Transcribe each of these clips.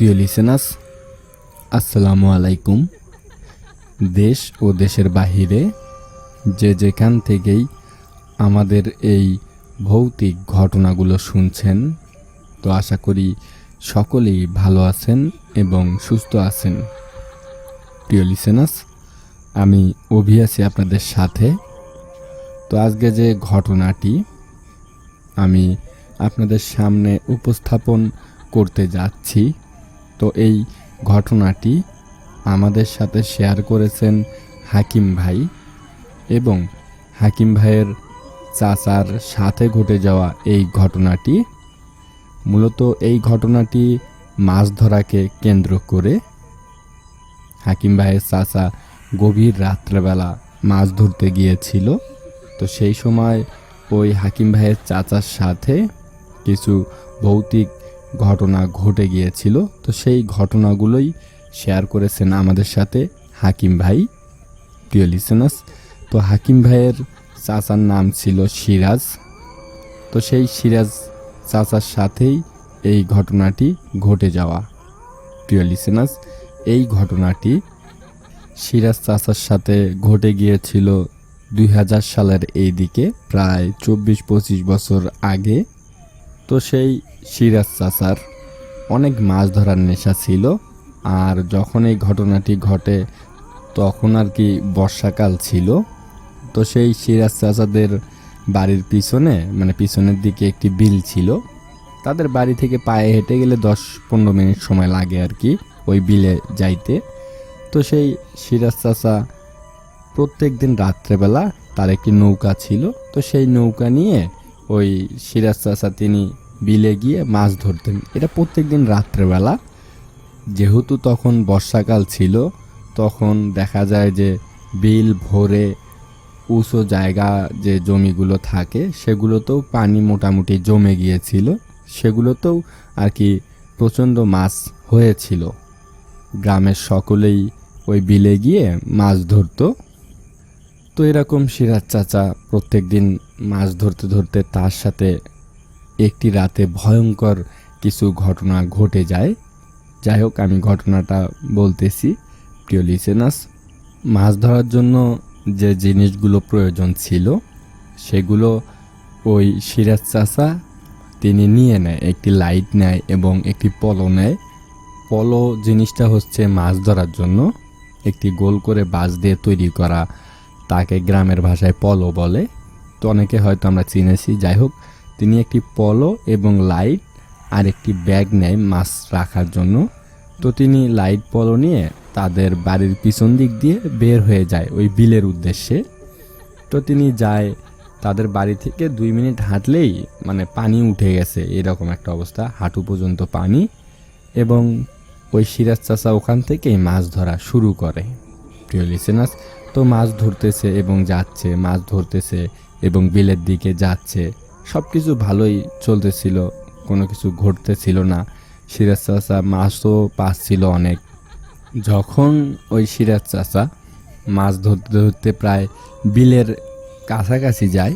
প্রিয় লিসেনাস আসসালামু আলাইকুম। দেশ ও দেশের বাহিরে যে যেখান থেকেই আমাদের এই ভৌতিক ঘটনাগুলো শুনছেন, তো আশা করি সকলেই ভালো আছেন এবং সুস্থ আছেন। প্রিয় লিসেনাস আমি অভি আছি আপনাদের সাথে। তো আজকে যে ঘটনাটি, আমি আপনাদের সামনে উপস্থাপন করতে যাচ্ছি তো এই ঘটনাটি আমাদের সাথে শেয়ার করেছেন হাকিম ভাই এবং হাকিম ভাইয়ের চাচার সাথে ঘটে যাওয়া এই ঘটনাটি। মূলত এই ঘটনাটি মাছ ধরাকে কেন্দ্র করে হাকিম ভাইয়ের চাচা গভীর রাত্রেবেলা মাছ ধরতে গিয়েছিল। তো সেই সময় ওই হাকিম ভাইয়ের চাচার সাথে কিছু ভৌতিক ঘটনা ঘটে গিয়েছিল। তো সেই ঘটনাগুলোই শেয়ার করেছেন আমাদের সাথে হাকিম ভাই। প্রিয় লিসেনাস তো হাকিম ভাইয়ের চাচার নাম ছিল সিরাজ। তো সেই সিরাজ চাচার সাথেই এই ঘটনাটি ঘটে যাওয়া। প্রিয় লিসেনাস এই ঘটনাটি সিরাজ চাচার সাথে ঘটে গিয়েছিল দুই হাজার সালের এই দিকে, প্রায় চব্বিশ পঁচিশ বছর আগে। তো সেই সিরাজ চাচার অনেক মাছ ধরার নেশা ছিল আর যখন এই ঘটনাটি ঘটে, তখন আর কি বর্ষাকাল ছিল। তো সেই সিরাজ চাচাদের বাড়ির পিছনে মানে পিছনের দিকে একটি বিল ছিল। তাদের বাড়ি থেকে পায়ে হেঁটে গেলে দশ পনেরো মিনিট সময় লাগে আর কি ওই বিলে যাইতে। তো সেই সিরাজ চাচা প্রত্যেক দিন রাত্রেবেলা তার একটি নৌকা ছিল। তো সেই নৌকা নিয়ে ওই সিরাজ চাচা তিনি বিলে গিয়ে মাছ ধরতেন। এটা প্রত্যেক দিন রাত্রেবেলা। যেহেতু তখন বর্ষাকাল ছিল, তখন দেখা যায় যে বিল ভরে উঁচু জায়গা যে জমিগুলো থাকে, সেগুলোতেও পানি মোটামুটি জমে গিয়েছিল। সেগুলোতেও আর কি প্রচণ্ড মাছ হয়েছিল। গ্রামের সকলেই ওই বিলে গিয়ে মাছ ধরতো। তো এরকম সিরাজ চাচা প্রত্যেক দিন মাছ ধরতে ধরতে তার সাথে একটি রাতে ভয়ঙ্কর কিছু ঘটনা ঘটে যায়। যাই হোক, আমি ঘটনাটা বলতেছি। প্রিয় লিসেনাস মাছ ধরার জন্য যে জিনিসগুলো প্রয়োজন ছিল, সেগুলো ওই সিরাজ চাচা তিনি নিয়ে নেয়, একটি লাইট নেয় এবং একটি পলো নেয়। পলো জিনিসটা হচ্ছে মাছ ধরার জন্য একটি গোল করে বাঁশ দিয়ে তৈরি করা, তাকে গ্রামের ভাষায় পলো বলে। তো অনেকে হয়তো আমরা চিনেছি। যাই হোক তিনি একটি পলো এবং লাইট আর একটি ব্যাগ নেয় মাছ রাখার জন্য। তো তিনি লাইট পলো নিয়ে তাদের বাড়ির পিছন দিক দিয়ে বের হয়ে যায় ওই বিলের উদ্দেশ্যে। তো তিনি যায় তাদের বাড়ি থেকে দুই মিনিট হাঁটলেই মানে পানি উঠে গেছে, এরকম একটা অবস্থা, হাঁটু পর্যন্ত পানি এবং ওই সিরাজ চাচা ওখান থেকেই মাছ ধরা শুরু করে। প্রিয় লিসেনাস তো মাছ ধরতেছে এবং যাচ্ছে, মাছ ধরতেছে এবং বিলের দিকে যাচ্ছে। সব কিছু ভালোই চলতেছিল, কোনো কিছু ঘটতেছিল না। সিরাজ চাচা মাছও পাচ্ছিল অনেক। যখন ওই সিরাজ চাচা মাছ ধরতে ধরতে প্রায় বিলের কাছাকাছি যায়,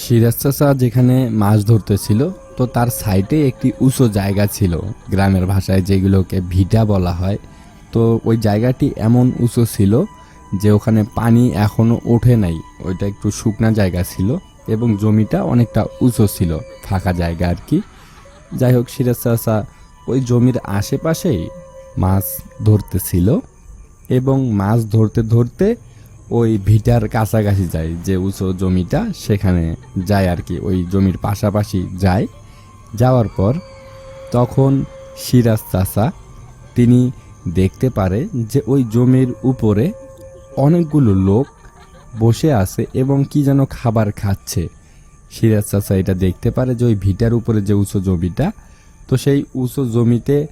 সিরাজ চাচা যেখানে মাছ ধরতেছিল, তো তার সাইডে একটি উঁচু জায়গা ছিল, গ্রামের ভাষায় যেগুলোকে ভিটা বলা হয়। তো ওই জায়গাটি এমন উঁচু ছিল যে ওখানে পানি এখনও ওঠে নাই, ওইটা একটু শুকনা জায়গা ছিল। এবং জমিটা অনেকটা উঁচু ছিল, ফাঁকা জায়গা আর কি। যাই হোক সিরাজ চাচা ওই জমির আশেপাশেই মাছ ধরতেছিল এবং মাছ ধরতে ধরতে ওই ভিটার কাছাকাছি যায়, যে উঁচু জমিটা, সেখানে যায় আর কি, ওই জমির পাশাপাশি যায়। যাওয়ার পর তখন সিরাজ চাচা তিনি দেখতে পারে যে ওই জমির উপরে অনেকগুলো লোক বসে আছে এবং কি যেন খাবার খাচ্ছে। সিরাজ চাচা এটা দেখতে পারে যে ওই ভিটার উপরে যে উঁচু জমিটা, তো সেই উঁচু জমিতে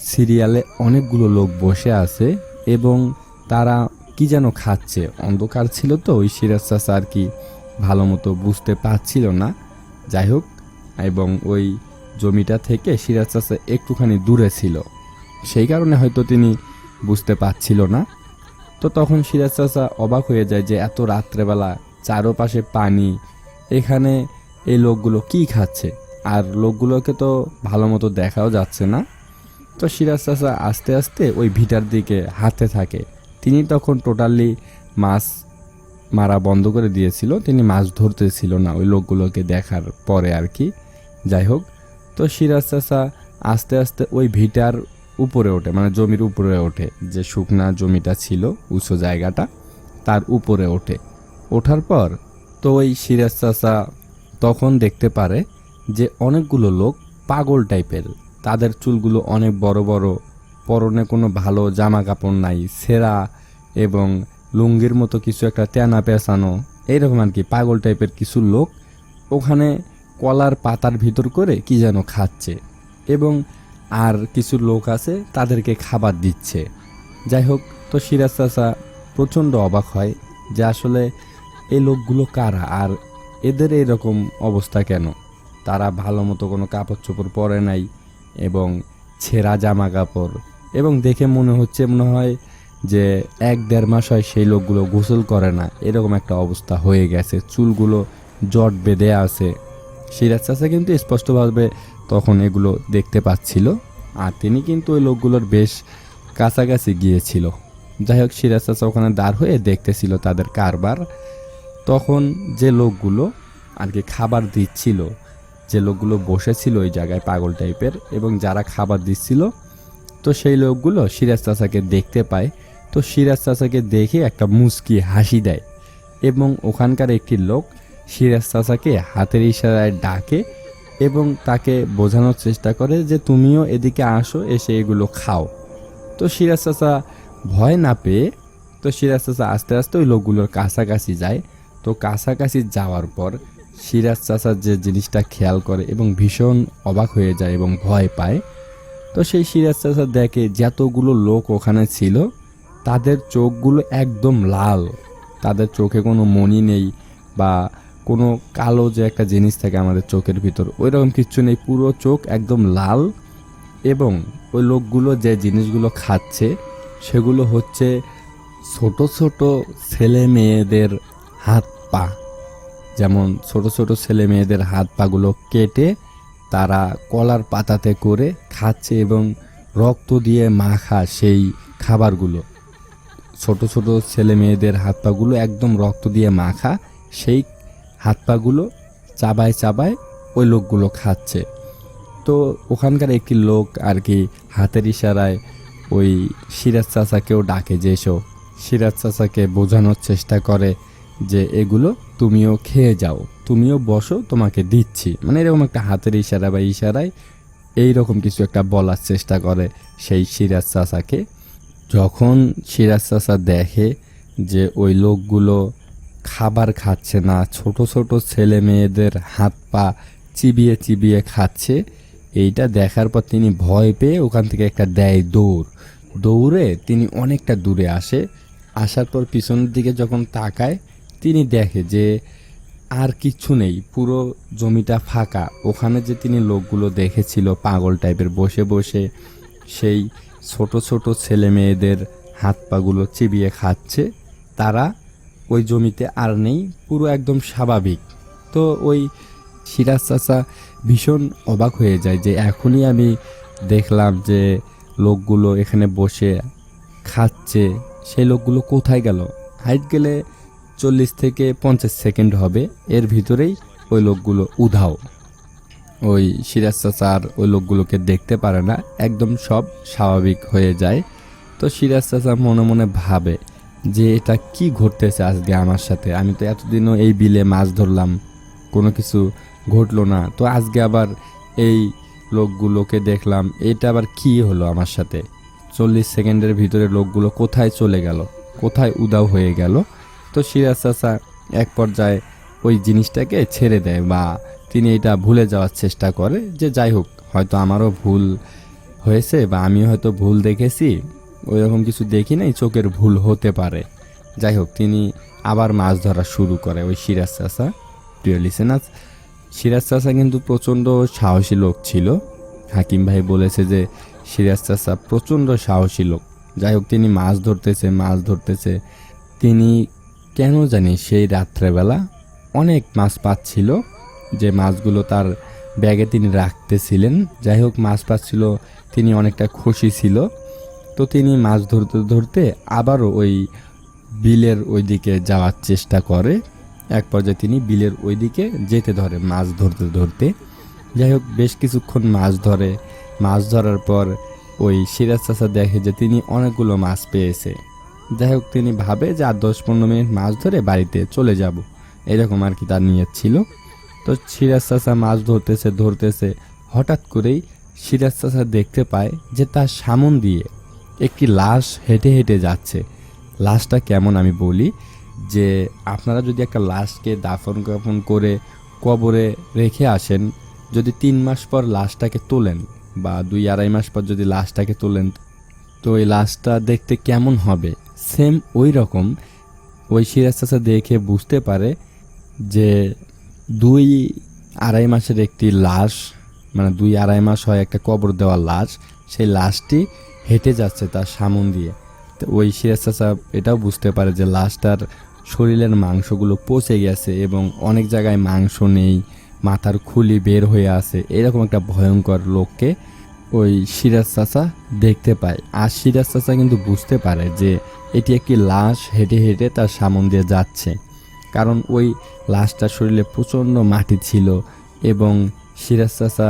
সিরিয়ালে অনেকগুলো লোক বসে আছে এবং তারা কি যেন খাচ্ছে। অন্ধকার ছিল তো, ওই সিরাজ চাচা আর কি ভালো মতো বুঝতে পারছিল না। যাই হোক, এবং ওই জমিটা থেকে সিরাজ চাচা একটুখানি দূরে ছিল। সেই কারণে হয়তো তিনি বুঝতে পারছিল না। তো তখন সিরাজ চাচা অবাক হয়ে যায় যে এত রাত্রেবেলা চারোপাশে পানি, এখানে এই লোকগুলো কি খাচ্ছে? আর লোকগুলোকে তো ভালো মতো দেখাও যাচ্ছে না। তো সিরাজ চাচা আস্তে আস্তে ওই ভিটার দিকে হাঁটতে থাকে। তিনি তখন টোটালি মাছ মারা বন্ধ করে দিয়েছিল, তিনি মাছ ধরতেছিল না ওই লোকগুলোকে দেখার পরে আর কি। যাই হোক, তো সিরাজ চাচা আস্তে আস্তে ওই ভিটার উপরে ওঠে মানে জমির উপরে ওঠে। যে শুকনা জমিটা ছিল, উঁচু জায়গাটা, তার উপরে ওঠে। ওঠার পর তো ওই সিরাজ চাচা তখন দেখতে পারে যে অনেকগুলো লোক পাগল টাইপের। তাদের চুলগুলো অনেক বড় বড়, পরনে কোনো ভালো জামা কাপড় নাই, সেরা এবং লুঙ্গির মতো কিছু একটা তেনা পেঁচানো এইরকম আর কি পাগল টাইপের কিছু লোক ওখানে কলার পাতার ভিতর করে কি যেন খাচ্ছে। এবং আর কিছু লোক আছে, তাদেরকে খাবার দিচ্ছে। যাই হোক তো সিরাজ চাচা প্রচণ্ড অবাক হয় যে আসলে এই লোকগুলো কারা আর এদের এরকম অবস্থা কেন? তারা ভালো মতো কোনো কাপড় চোপড় পরে নাই এবং ছেঁড়া জামা কাপড় এবং দেখে মনে হচ্ছে মনে হয় যে এক দেড় মাস হয় সেই লোকগুলো গোসল করে না। এরকম একটা অবস্থা হয়ে গেছে। চুলগুলো জট বেঁধে আছে। সিরাজ চাচা কিন্তু স্পষ্টভাবে তখন এগুলো দেখতে পাচ্ছিল। আর তিনি কিন্তু ওই লোকগুলোর বেশ কাছাকাছি গিয়েছিল। যাই হোক সিরাজ চাচা ওখানে দাঁড় হয়ে দেখতেছিল তাদের কারবার। তখন যে লোকগুলো আর কি খাবার দিচ্ছিল, যে লোকগুলো বসেছিল ওই জায়গায় পাগল টাইপের এবং যারা খাবার দিচ্ছিল, তো সেই লোকগুলো সিরাজ চাচাকে দেখতে পায়। তো সিরাজ চাচাকে দেখে একটা মুচকি হাসি দেয় এবং ওখানকার একটি লোক সিরাজ চাচাকে হাতের ইশারায় ডাকে এবং তাকে বোঝানোর চেষ্টা করে যে তুমিও এদিকে আসো, এসে এগুলো খাও। তো সিরাজ চাচা ভয় না পেয়ে, তো সিরাজ চাচা আস্তে আস্তে ওই লোকগুলোর কাছাকাছি যায়। তো কাছাকাছি যাওয়ার পর সিরাজ চাচা যে জিনিসটা খেয়াল করে এবং ভীষণ অবাক হয়ে যায় এবং ভয় পায়, তো সেই সিরাজ চাচা দেখে যতগুলো লোক ওখানে ছিল, তাদের চোখগুলো একদম লাল। তাদের চোখে কোনো মনি নেই বা কোনো কালো যে একটা জিনিস থাকে আমাদের চোখের ভিতর ওই রকম কিচ্ছু নেই। পুরো চোখ একদম লাল এবং ওই লোকগুলো যে জিনিসগুলো খাচ্ছে, সেগুলো হচ্ছে ছোট ছোট ছেলে মেয়েদের হাত পা। যেমন ছোট ছোট ছেলে মেয়েদের হাত পাগুলো কেটে তারা কলার পাতাতে করে খাচ্ছে এবং রক্ত দিয়ে মাখা সেই খাবারগুলো। ছোট ছোট ছেলে মেয়েদের হাত পাগুলো একদম রক্ত দিয়ে মাখা সেই হাত পাগুলো চাবায় চাবায় ওই লোকগুলো খাচ্ছে। তো ওখানকার একটি লোক আর কি হাতের ইশারায় ওই সিরাজ চাচাকেও ডাকে যে, এসো। সিরাজ চাচাকে বোঝানোর চেষ্টা করে যে, এগুলো তুমিও খেয়ে যাও, তুমিও বসো, তোমাকে দিচ্ছি। মানে এরকম একটা হাতের ইশারা বা ইশারায় এই রকম কিছু একটা বলার চেষ্টা করে সেই সিরাজ চাচাকে। যখন সিরাজ চাচা দেখে যে ওই লোকগুলো খাবার খাচ্ছে না। ছোট ছোট ছেলে মেয়েদের হাত পা চিবিয়ে চিবিয়ে খাচ্ছে। এইটা দেখার পর তিনি ভয় পেয়ে ওখান থেকে একটা দেয় দৌড়। দৌড়ে তিনি অনেকটা দূরে আসে। আসার পর পিছনের দিকে যখন তাকায়, তিনি দেখে যে আর কিচ্ছু নেই, পুরো জমিটা ফাঁকা। ওখানে যে তিনি লোকগুলো দেখেছিল পাগল টাইপের বসে বসে, সেই ছোট ছোট ছেলে মেয়েদের হাত পাগুলো চিবিয়ে খাচ্ছে। তারা ওই জমিতে আর নেই, পুরো একদম স্বাভাবিক। তো ওই সিরাজ চাচা ভীষণ অবাক হয়ে যায় যে এখনই আমি দেখলাম যে লোকগুলো এখানে বসে খাচ্ছে, সেই লোকগুলো কোথায় গেল? হাইট গেলে চল্লিশ থেকে পঞ্চাশ সেকেন্ড হবে, এর ভিতরেই ওই লোকগুলো উধাও। ওই সিরাজ চাচার ওই লোকগুলোকে দেখতে পারে না, একদম সব স্বাভাবিক হয়ে যায়। তো সিরাজ চাচা মনে মনে ভাবে যে এটা কি ঘটতেছে আজকে আমার সাথে? আমি তো এতদিনও এই বিলে মাছ ধরলাম, কোনো কিছু ঘটলো না। তো আজকে আবার এই লোকগুলোকে দেখলাম, এটা আবার কি হলো আমার সাথে? চল্লিশ সেকেন্ডের ভিতরে লোকগুলো কোথায় চলে গেল? কোথায় উদাও হয়ে গেল? তো সিরাজ চাচা এক পর্যায়ে ওই জিনিসটাকে ছেড়ে দেয় বা তিনি এটা ভুলে যাওয়ার চেষ্টা করে যে যাই হোক, হয়তো আমারও ভুল হয়েছে বা আমি হয়তো ভুল দেখেছি। ওই রকম কিছু দেখি নাই, চোখের ভুল হতে পারে। যাই হোক, তিনি আবার মাছ ধরা শুরু করে ওই সিরাজ চাষা প্রিয় লিসেনাস সিরাজ চাষা কিন্তু প্রচণ্ড সাহসী লোক ছিল। হাকিম ভাই বলেছে যে, সিরাজ চাষা প্রচণ্ড সাহসী লোক। যাই হোক, তিনি মাছ ধরতেছে মাছ ধরতেছে। তিনি কেন জানি সেই রাত্রেবেলা অনেক মাছ পাচ্ছিল। যে মাছগুলো তার ব্যাগে তিনি রাখতেছিলেন। যাই হোক, মাছ পাচ্ছিল, তিনি অনেকটা খুশি ছিল। তো তিনি মাছ ধরতে ধরতে আবারও ওই বিলের ওইদিকে যাওয়ার চেষ্টা করে। এক পর্যায়ে তিনি বিলের ওইদিকে যেতে ধরে মাছ ধরতে ধরতে। যাই হোক, বেশ কিছুক্ষণ মাছ ধরে। মাছ ধরার পর ওই সিরাজ চাষা দেখে যে তিনি অনেকগুলো মাছ পেয়েছে। যাই হোক, তিনি ভাবে যে আর দশ পনেরো মিনিট মাছ ধরে বাড়িতে চলে যাব। এরকম আর কি তার নিয়ত ছিল। তো সিরাজ চাষা মাছ ধরতেছে ধরতেছে। হঠাৎ করেই সিরাজ চাষা দেখতে পায় যে তার সামন দিয়ে একটি লাশ হেঁটে হেঁটে যাচ্ছে। লাশটা কেমন আমি বলি যে, আপনারা যদি একটা লাশকে দাফন কাফন করে কবরে রেখে আসেন, যদি তিন মাস পর লাশটাকে তোলেন বা দুই আড়াই মাস পর যদি লাশটাকে তোলেন, তো ওই লাশটা দেখতে কেমন হবে? সেম ওই রকম ওই সিরাজ চাচা দেখে বুঝতে পারে যে, দুই আড়াই মাসের একটি লাশ মানে দুই আড়াই মাস হয় একটা কবর দেওয়া লাশ, সেই লাশটি হেঁটে যাচ্ছে তার সামন দিয়ে। তো ওই সিরাজ চাচা এটাও বুঝতে পারে যে লাশটার শরীরের মাংসগুলো পচে গেছে এবং অনেক জায়গায় মাংস নেই, মাথার খুলি বের হয়ে আছে। এরকম একটা ভয়ঙ্কর লোককে ওই সিরাজ চাচা দেখতে পায়। আর সিরাজ চাচা কিন্তু বুঝতে পারে যে এটি একটি লাশ হেঁটে হেঁটে তার সামন দিয়ে যাচ্ছে। কারণ ওই লাশটার শরীরে প্রচণ্ড মাটি ছিল এবং সিরাজ চাচা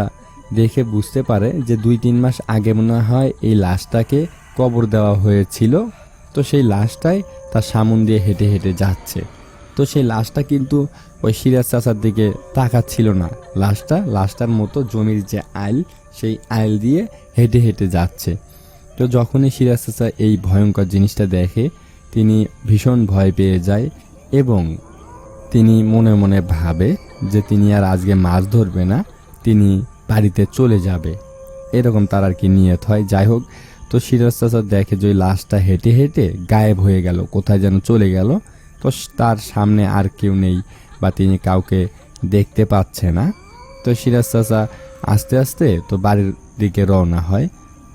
দেখে বুঝতে পারে যে দুই তিন মাস আগে মনে হয় এই লাশটাকে কবর দেওয়া হয়েছিল। তো সেই লাশটাই তার সামন দিয়ে হেঁটে হেঁটে যাচ্ছে। তো সেই লাশটা কিন্তু ওই সিরাজ চাচার দিকে তাকাচ্ছিল না। লাশটা, লাশটার মতো জমির যে আইল, সেই আইল দিয়ে হেঁটে হেঁটে যাচ্ছে। তো যখনই সিরাজ চাচা এই ভয়ঙ্কর জিনিসটা দেখে, তিনি ভীষণ ভয় পেয়ে যায় এবং তিনি মনে মনে ভাবে যে তিনি আর আজকে মাছ ধরবে না। তিনি বাড়িতে চলে যাবে। এরকম তার আর কি নিয়ত হয়। যাই হোক, তো সিরাজ চাচা দেখে যে লাশটা হেঁটে হেঁটে গায়েব হয়ে গেল, কোথায় যেন চলে গেল, তো তার সামনে আর কেউ নেই বা তিনি কাউকে দেখতে পাচ্ছে না। তো সিরাজ চাচা আস্তে আস্তে তো বাড়ির দিকে রওনা হয়।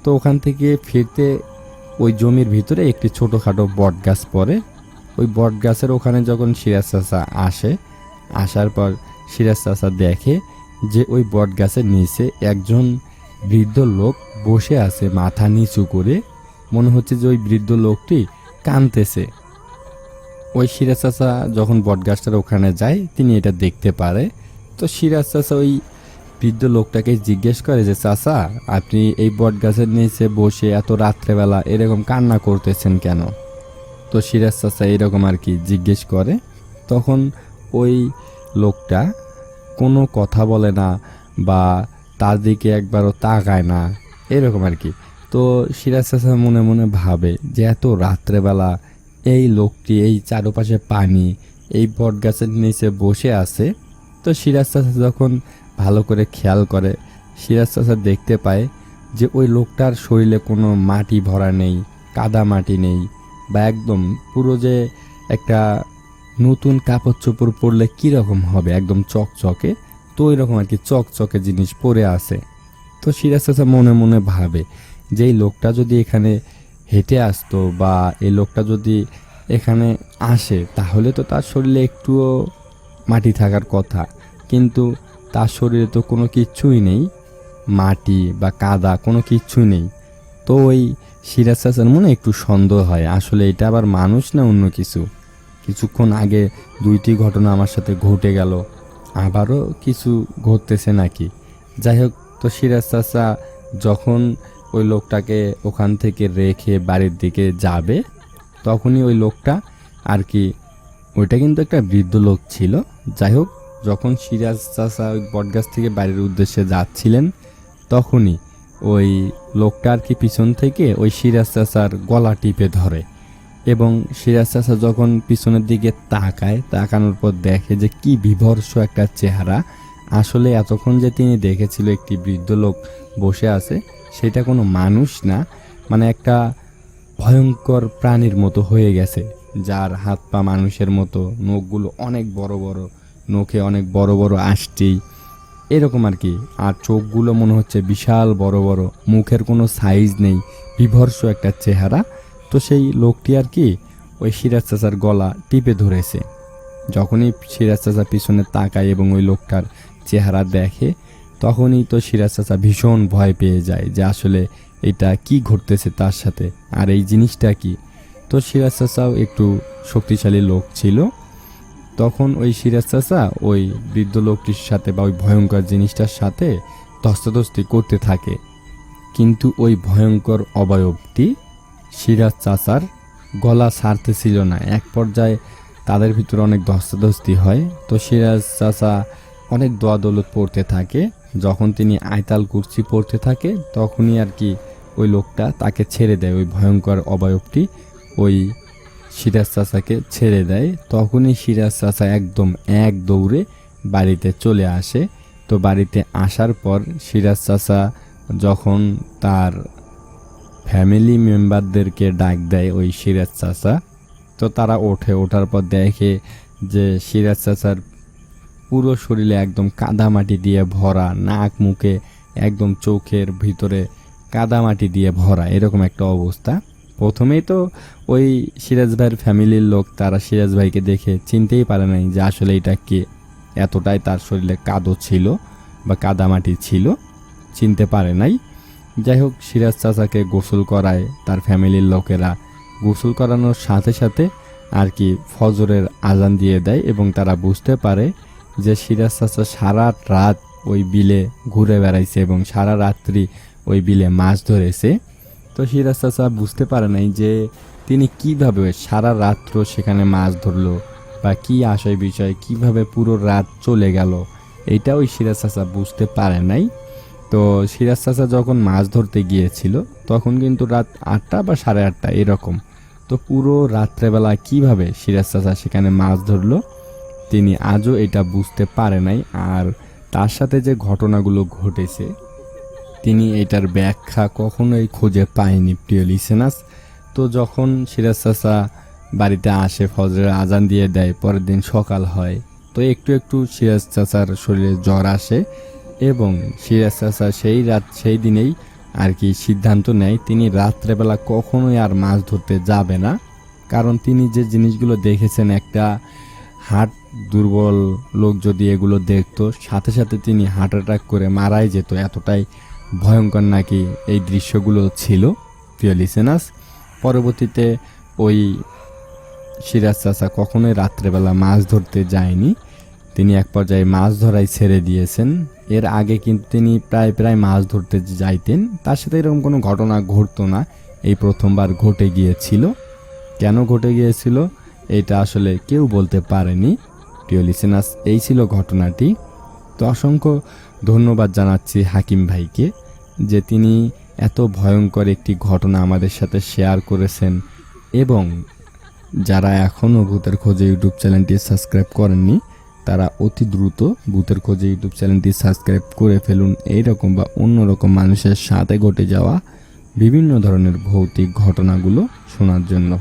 তো ওখান থেকে ফিরতে ওই জমির ভিতরে একটি ছোটোখাটো বট গাছ পড়ে। ওই বট গাছের ওখানে যখন সিরাজ চাচা আসে, আসার পর সিরাজ চাচা দেখে যে ওই বট গাছের নিচে একজন বৃদ্ধ লোক বসে আছে, মাথা নিচু করে। মনে হচ্ছে যে ওই বৃদ্ধ লোকটি কাঁদতেছে। ওই সিরাজ চাচা যখন বটগাছটার ওখানে যায়, তিনি এটা দেখতে পারে। তো সিরাজ চাচা ওই বৃদ্ধ লোকটাকে জিজ্ঞেস করে যে, চাচা, আপনি এই বটগাছের নিচে বসে এত রাত্রেবেলা এরকম কান্না করতেছেন কেন? তো সিরাজ চাচা এরকম আর কি জিজ্ঞেস করে। তখন ওই লোকটা কোনো কথা বলে না বা তার দিকে একবারও তাকায় না, এরকম আর কি। তো সিরাজ চাচা মনে মনে ভাবে যে এত রাত্রেবেলা এই লোকটি, এই চারপাশে পানি, এই বট গাছের নিচে বসে আছে। তো সিরাজ চাচা যখন ভালো করে খেয়াল করে, সিরাজ চাচা দেখতে পায় যে ওই লোকটার শরীরে কোনো মাটি ভরা নেই, কাদা মাটি নেই বা একদম পুরো যে একটা নতুন কাপড় চোপড় পরলে কীরকম হবে? একদম চকচকে? তো ওই রকম আর কি চকচকে জিনিস পরে আসে তো সিরাজ চাচা মনে মনে ভাবে যে এই লোকটা যদি এখানে হেঁটে আসতো বা এই লোকটা যদি এখানে আসে, তাহলে তো তার শরীরে একটুও মাটি থাকার কথা। কিন্তু তার শরীরে তো কোনো কিচ্ছুই নেই। মাটি বা কাদা কোনো কিচ্ছুই নেই। তো ওই সিরাজ চাচার মনে একটু সন্দেহ হয়, আসলে এটা আবার মানুষ না অন্য কিছু? কিছুক্ষণ আগে দুইটি ঘটনা আমার সাথে ঘটে গেল। আবারও কিছু ঘটতেছে নাকি? যাই হোক, তো সিরাজ চাচা, যখন ওই লোকটাকে ওখান থেকে রেখে বাড়ির দিকে যাবে, তখনই ওই লোকটা আর কি, ওইটা কিন্তু একটা বৃদ্ধ লোক ছিল। যাই হোক, যখন সিরাজ চাচা ওই বটগাছ থেকে বাড়ির উদ্দেশ্যে যাচ্ছিলেন, তখনই ওই লোকটা আর কি পিছন থেকে ওই সিরাজ চাচার গলা টিপে ধরে। এবং সিরাজ চাচা যখন পিছনের দিকে তাকায়, তাকানোর পর দেখে যে কি বিভর্ষ একটা চেহারা। আসলে এতক্ষণ যে তিনি দেখেছিল একটি বৃদ্ধ লোক বসে আছে, সেটা কোনো মানুষ না মানে একটা ভয়ঙ্কর প্রাণীর মতো হয়ে গেছে, যার হাত পা মানুষের মতো, নখগুলো অনেক বড় বড়, নখে অনেক বড় বড় আষ্টি এরকম আর কি, আর চোখগুলো মনে হচ্ছে বিশাল বড় বড়, মুখের কোনো সাইজ নেই, বিভর্ষ একটা চেহারা। তো সেই লোকটি আর কি ওই সিরাজ চাচার গলা টিপে ধরেছে। যখনই সিরাজ চাচা পিছনে তাকায় এবং ওই লোকটার চেহারা দেখে, তখনই তো সিরাজ চাচা ভীষণ ভয় পেয়ে যায় যে আসলে এটা কি ঘটতেছে তার সাথে আর এই জিনিসটা কি। তো সিরাজ চাচাও একটু শক্তিশালী লোক ছিল। তখন ওই সিরাজ চাচা ওই বৃদ্ধ লোকটির সাথে বা ওই ভয়ঙ্কর জিনিসটার সাথে ধস্তাধস্তি করতে থাকে। কিন্তু ওই ভয়ঙ্কর অবয়বটি সিরাজ চাচার গলা ছাড়তেছিল না। এক পর্যায়ে তাদের ভিতরে অনেক ধস্তাধস্তি হয়। তো সিরাজ চাচা অনেক দোয়া দৌলত পড়তে থাকে। যখন তিনি আয়তাল কুর্সি পড়তে থাকে, তখনই আর কি ওই লোকটা তাকে ছেড়ে দেয়, ওই ভয়ঙ্কর অবয়বটি। ওই সিরাজ চাচাকে ছেড়ে দেয়। তখনই সিরাজ চাচা একদম এক দৌড়ে বাড়িতে চলে আসে। তো বাড়িতে আসার পর সিরাজ চাচা যখন তার ফ্যামিলি মেম্বারদেরকে ডাক দেয় ওই সিরাজ চাচা। তো তারা ওঠে, ওঠার পর দেখে যে সিরাজ চাচার পুরো শরীরে একদম কাদামাটি দিয়ে ভরা, নাক মুখে একদম চোখের ভিতরে কাদামাটি দিয়ে ভরা, এরকম একটা অবস্থা। প্রথমেই তো ওই সিরাজ ভাইয়ের ফ্যামিলির লোক, তারা সিরাজ ভাইকে দেখে চিনতেই পারে নাই যে আসলে এটা কে। এতটাই তার শরীরে কাদো ছিল বা কাদামাটি ছিল, চিনতে পারে নাই। যাই হোক সিরাজ চাচাকে গোসল করায় তার ফ্যামিলির লোকেরা। গোসল করানোর সাথে সাথে আর কি ফজরের আজান দিয়ে দেয় এবং তারা বুঝতে পারে যে সিরাজ চাচা সারা রাত ওই বিলে ঘুরে বেড়াইছে এবং সারা রাত্রি ওই বিলে মাছ ধরেছে। তো সিরাজ চাচা বুঝতে পারে নাই যে তিনি কীভাবে সারা রাত্র সেখানে মাছ ধরলো বা কি আশয় বিষয় কীভাবে পুরো রাত চলে গেল এইটা ওই সিরাজ চাচা বুঝতে পারে নাই। তো সিরাজ চাচা যখন মাছ ধরতে গিয়েছিল, তখন কিন্তু রাত আটটা বা সাড়ে আটটা এরকম। তো পুরো রাত্রেবেলা কীভাবে সিরাজ চাচা সেখানে মাছ ধরলো, তিনি আজও এটা বুঝতে পারে নাই। আর তার সাথে যে ঘটনাগুলো ঘটেছে, তিনি এটার ব্যাখ্যা কখনোই খুঁজে পায়নি প্রিয় লিসেনাস তো যখন সিরাজ চাচা বাড়িতে আসে, ফজরের আজান দিয়ে দেয়, পরের দিন সকাল হয়, তো একটু একটু সিরাজ চাচার শরীরে জ্বর আসে। এবং সিরাজ চাচা সেই রাত, সেই দিনেই আর কি সিদ্ধান্ত নেয়, তিনি রাত্রেবেলা কখনোই আর মাছ ধরতে যাবে না। কারণ তিনি যে জিনিসগুলো দেখেছেন, একটা হার্ট দুর্বল লোক যদি এগুলো দেখতো, সাথে সাথে তিনি হার্ট অ্যাটাক করে মারাই যেত। এতটাই ভয়ঙ্কর নাকি এই দৃশ্যগুলো ছিল, প্রিয় লিসেনাস পরবর্তীতে ওই সিরাজ চাচা কখনোই রাত্রেবেলা মাছ ধরতে যায়নি। তিনি এক পর্যায়ে মাছ ধরাই ছেড়ে দিয়েছেন। এর আগে কিন্তু তিনি প্রায় প্রায় মাছ ধরতে যাইতেন। তার সাথে এরকম কোনো ঘটনা ঘটতো না। এই প্রথমবার ঘটে গিয়েছিল। কেন ঘটে গিয়েছিল এটা আসলে কেউ বলতে পারেনি। প্রিয় লিসেনাস এই ছিল ঘটনাটি। তো অসংখ্য ধন্যবাদ জানাচ্ছি হাকিম ভাইকে যে তিনি এত ভয়ঙ্কর একটি ঘটনা আমাদের সাথে শেয়ার করেছেন এবং যারা এখনও ভূতের খোঁজে ইউটিউব চ্যানেলটি সাবস্ক্রাইব করেননি তারা অতি দ্রুত ভূতের খোঁজে ইউটিউব চ্যানেলটি সাবস্ক্রাইব করে ফেলুন। এইরকম বা অন্যরকম মানুষের সাথে ঘটে যাওয়া বিভিন্ন ধরনের ভৌতিক ঘটনাগুলো শোনার জন্য।